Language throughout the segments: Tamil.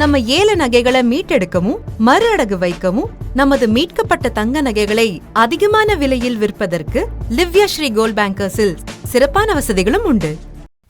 நம்ம ஏல நகைகளை மீட்டெடுக்கவும் மறு அடகு வைக்கவும் நமது மீட்கப்பட்ட தங்க நகைகளை அதிகமான விலையில் விற்பதற்கு லிவ்யா ஸ்ரீ கோல்ட் பேங்கர்ஸில் சிறப்பான வசதிகளும் உண்டு.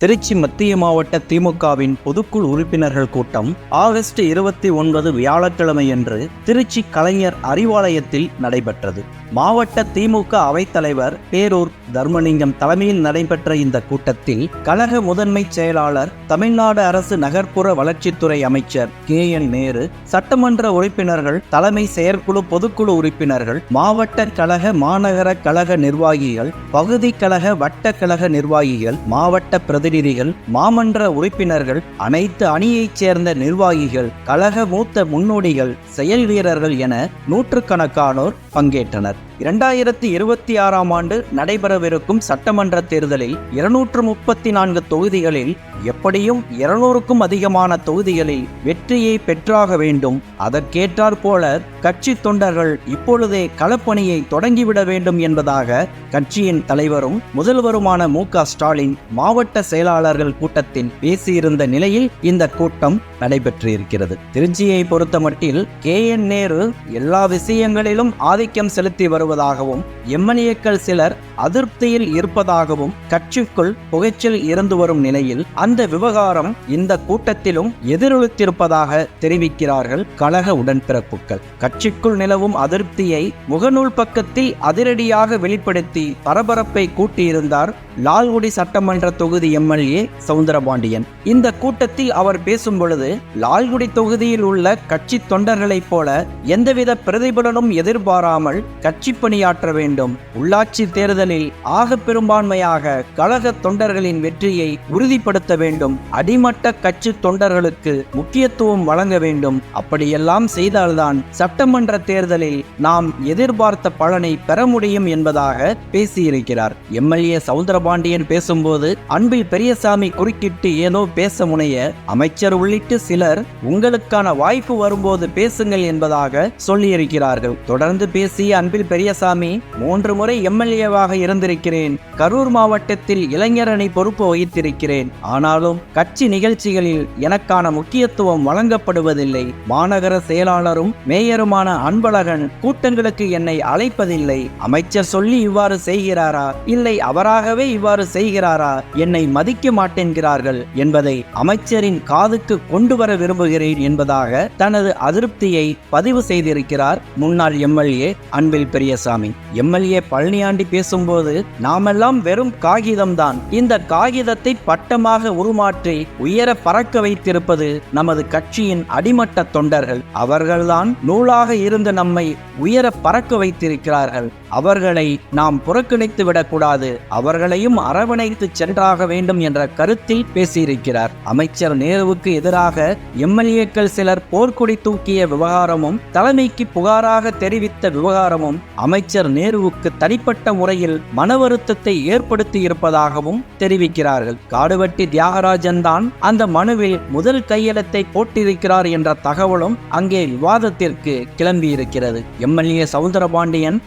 திருச்சி மத்திய மாவட்ட திமுகவின் பொதுக்குழு உறுப்பினர்கள் கூட்டம் ஆகஸ்ட் இருபத்தி ஒன்பது வியாழக்கிழமையன்று திருச்சி கலைஞர் அறிவாலயத்தில் நடைபெற்றது. மாவட்ட திமுக அவைத்தலைவர் பேரூர் தர்மலிங்கம் தலைமையில் நடைபெற்ற இந்த கூட்டத்தில் கழக முதன்மை செயலாளர் தமிழ்நாடு அரசு நகர்ப்புற வளர்ச்சித்துறை அமைச்சர் கே என் நேரு சட்டமன்ற உறுப்பினர்கள் தலைமை செயற்குழு பொதுக்குழு உறுப்பினர்கள் மாவட்ட கழக மாநகர கழக நிர்வாகிகள் பகுதி கழக வட்ட கழக நிர்வாகிகள் மாவட்ட பிரதிநிதிகள் மாமன்ற உறுப்பினர்கள் அனைத்து அணியைச் சேர்ந்த நிர்வாகிகள் கழக மூத்த முன்னோடிகள் செயல் வீரர்கள் என நூற்றுக்கணக்கானோர் பங்கேற்றனர். இரண்டாயிரத்தி இருபத்தி ஆறாம் ஆண்டு நடைபெறவிருக்கும் சட்டமன்ற தேர்தலில் இருநூற்று முப்பத்தி நான்கு தொகுதிகளில் எப்படியும் இருநூறுக்கும் அதிகமான தொகுதிகளில் வெற்றியை பெற்றாக வேண்டும். அதற்கேற்றாற் போல கட்சி தொண்டர்கள் இப்பொழுதே களப்பணியை தொடங்கிவிட வேண்டும் என்பதாக கட்சியின் தலைவரும் முதல்வருமான மு க ஸ்டாலின் மாவட்ட செயலாளர்கள் கூட்டத்தில் பேசியிருந்த நிலையில் இந்த கூட்டம் நடைபெற்றிருக்கிறது. திருச்சியை பொறுத்தமட்டில் கே என் நேரு எல்லா விஷயங்களிலும் ஆதிக்கம் செலுத்தி வரும் வருவதாகவும் எம்எல்ஏக்கள் சிலர் அதிருப்தியில் இருப்பதாகவும் கட்சிக்குள் புகைச்சல் இருந்து வரும் நிலையில் அந்த விவகாரம் இந்த கூட்டத்திலும் எதிரொலித்திருப்பதாக தெரிவிக்கிறார்கள் கழக உடன்பிறப்புகள். கட்சிக்குள் நிலவும் அதிருப்தியை முகநூல் பக்கத்தில் அதிரடியாக வெளிப்படுத்தி பரபரப்பை கூட்டியிருந்தார் லால்குடி சட்டமன்ற தொகுதி எம்எல்ஏ சவுந்தரபாண்டியன். இந்த கூட்டத்தில் அவர் பேசும் பொழுது லால்குடி தொகுதியில் உள்ள கட்சி தொண்டர்களைப் போல எந்தவித பிரதிபலனும் எதிர்பாராமல் கட்சி பணியாற்ற வேண்டும். உள்ளாட்சி தேர்தலில் ஆக பெரும்பான்மையாக கழக தொண்டர்களின் வெற்றியை உறுதிப்படுத்த வேண்டும். அடிமட்ட கட்சி தொண்டர்களுக்கு முக்கியத்துவம் வழங்க வேண்டும். அப்படியெல்லாம் செய்தால்தான் சட்டமன்ற தேர்தலில் நாம் எதிர்பார்த்த பலனை பெற முடியும் என்பதாக பேசியிருக்கிறார். எம்எல்ஏ சவுந்தரபாண்டியன் பேசும்போது அன்பில் பெரியசாமி குறுக்கிட்டு ஏதோ பேச முனைய அமைச்சர் உள்ளிட்டு சிலர் உங்களுக்கான வாய்ப்பு வரும்போது பேசுங்கள் என்பதாக சொல்லியிருக்கிறார்கள். தொடர்ந்து பேசிய அன்பில் பெரிய பெரியசாமி மூன்று முறை எம்எல்ஏவாக இருந்திருக்கிறேன். கரூர் மாவட்டத்தில் இளைஞரணி பொறுப்பு வகித்திருக்கிறேன். ஆனாலும் கட்சி நிகழ்ச்சிகளில் எனக்கான முக்கியத்துவம் வழங்கப்படுவதில்லை. மாநகர செயலாளரும் மேயருமான அன்பழகன் கூட்டங்களுக்கு என்னை அழைப்பதில்லை. அமைச்சர் சொல்லி இவ்வாறு செய்கிறாரா? இல்லை அவராகவே இவ்வாறு செய்கிறாரா? என்னை மதிக்க மாட்டேன்கிறார்கள் என்பதை அமைச்சரின் காதுக்கு கொண்டு வர விரும்புகிறேன் என்பதாக தனது அதிருப்தியை பதிவு செய்திருக்கிறார் முன்னாள் எம்எல்ஏ அன்பில் பெரிய பெரியசாமி எம்எல்ஏ பழனியாண்டி பேசும்போது நாமெல்லாம் வெறும் காகிதம்தான். இந்த காகிதத்தை பட்டமாக உருமாற்றி உயர பறக்க வைத்திருப்பது நமது கட்சியின் அடிமட்ட தொண்டர்கள். அவர்கள்தான் நூலாக இருந்து நம்மை உயர பறக்க வைத்திருக்கிறார்கள். அவர்களை நாம் புறக்கணித்து விடக்கூடாது. அவர்களையும் அரவணைத்து சென்றாக வேண்டும் என்ற கருத்தில் பேசியிருக்கிறார். அமைச்சர் நேருவுக்கு எதிராக எம்எல்ஏக்கள் சிலர் போர்க்கொடி தூக்கிய விவகாரமும் தலைமைக்கு புகாராக தெரிவித்த விவகாரமும் அமைச்சர் நேருவுக்கு தனிப்பட்ட முறையில் மன வருத்தத்தை ஏற்படுத்தி இருப்பதாகவும் தெரிவிக்கிறார்கள். காடுவெட்டி தியாகராஜன் தான் அந்த மனுவில் முதல் கையெழுத்தை போட்டிருக்கிறார் என்ற தகவலும் அங்கே விவாதத்திற்கு கிளம்பியிருக்கிறது. எம்எல்ஏ சவுந்தரபாண்டியன்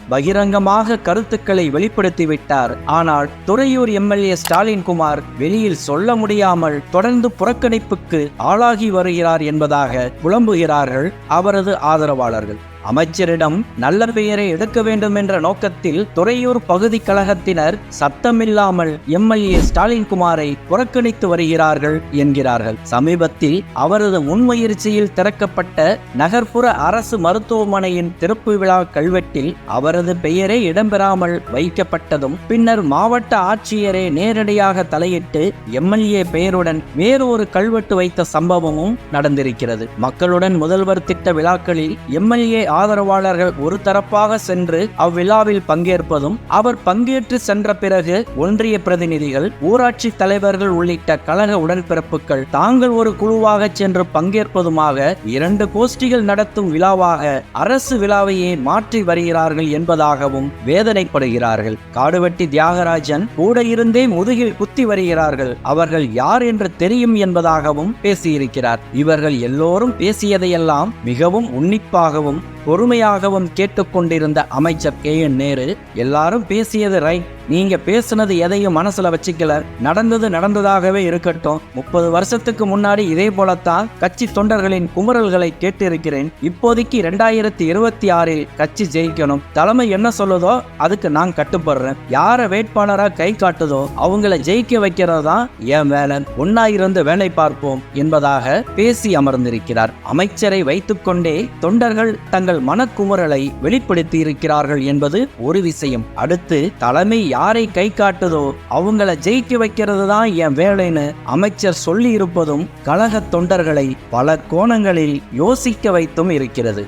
பகிரங்கமாக கருத்துக்களை வெளிப்படுத்திவிட்டார். ஆனால் துறையூர் எம்எல்ஏ ஸ்டாலின் குமார் வெளியில் சொல்ல முடியாமல் தொடர்ந்து புறக்கணிப்புக்கு ஆளாகி வருகிறார் என்பதாக புலம்புகிறார்கள் அவரது ஆதரவாளர்கள். அமைச்சரிடம் நல்ல பெயரை எடுக்க வேண்டும் என்ற நோக்கத்தில் துறையூர் பகுதி கழகத்தினர் சத்தமில்லாமல் எம்எல்ஏ ஸ்டாலின் குமாரை புறக்கணித்து வருகிறார்கள் என்கிறார்கள். சமீபத்தில் அவரது முன்முயற்சியில் திறக்கப்பட்ட நகர்ப்புற அரசு மருத்துவமனையின் திறப்பு விழா கல்வெட்டில் அவரது பெயரே இடம்பெறாமல் வைக்கப்பட்டதும் பின்னர் மாவட்ட ஆட்சியரே நேரடியாக தலையிட்டு எம்எல்ஏ பெயருடன் வேறொரு கல்வெட்டு வைத்த சம்பவமும் நடந்திருக்கிறது. மக்களுடன் முதல்வர் திட்ட விழாக்களில் எம்எல்ஏ ஆதரவாளர்கள் ஒரு தரப்பாக சென்று அவ்விழாவில் பங்கேற்பதும் அவர் பங்கேற்று சென்ற பிறகு ஒன்றிய பிரதிநிதிகள் ஊராட்சி தலைவர்கள் உள்ளிட்ட கழக உடன்பிறப்புகள் தாங்கள் ஒரு குழுவாக சென்று பங்கேற்பதுமாக இரண்டு கோஷ்டிகள் நடத்தும் விழாவாக அரசு விழாவையே மாற்றி வருகிறார்கள் என்பதாகவும் வேதனைப்படுகிறார்கள். காடுவெட்டி தியாகராஜன் கூட இருந்தே முதுகில் குத்தி வருகிறார்கள். அவர்கள் யார் என்று தெரியும் என்பதாகவும் பேசியிருக்கிறார். இவர்கள் எல்லோரும் பேசியதையெல்லாம் மிகவும் உன்னிப்பாகவும் பொறுமையாகவும் கேட்டுக்கொண்டிருந்த அமைச்சர் கே என் நேரு எல்லாரும் பேசியது ரைட் நீங்க பேசுனது எதையும் மனசுல வச்சுக்கல. நடந்தது நடந்ததாகவே இருக்கட்டும். முப்பது வருஷத்துக்கு முன்னாடி இதே போலத்தான் கட்சி தொண்டர்களின் குமுறல்களை கேட்டிருக்கிறேன். இப்போதைக்கு ரெண்டாயிரத்தி இருபத்தி ஆறில் கட்சி ஜெயிக்கணும். தலைமை என்ன சொல்லுதோ அதுக்கு நான் கட்டுப்படுறேன். யார வேட்பாளரா கை காட்டுதோ அவங்கள ஜெயிக்க வைக்கிறது தான் என் வேலை. ஒன்னா இருந்து வேலை பார்ப்போம் என்பதாக பேசி அமர்ந்திருக்கிறார். அமைச்சரை வைத்துக்கொண்டே தொண்டர்கள் தங்கள் மனக்குமுறலை வெளிப்படுத்தி இருக்கிறார்கள் என்பது ஒரு விஷயம். அடுத்து தலைமை யாரை கை காட்டுதோ அவங்கள ஜெயிக்க வைக்கிறது தான் என் வேலைன்னு அமைச்சர் சொல்லி இருப்பதும் கழக தொண்டர்களை பல கோணங்களில் யோசிக்க வைத்தும் இருக்கிறது.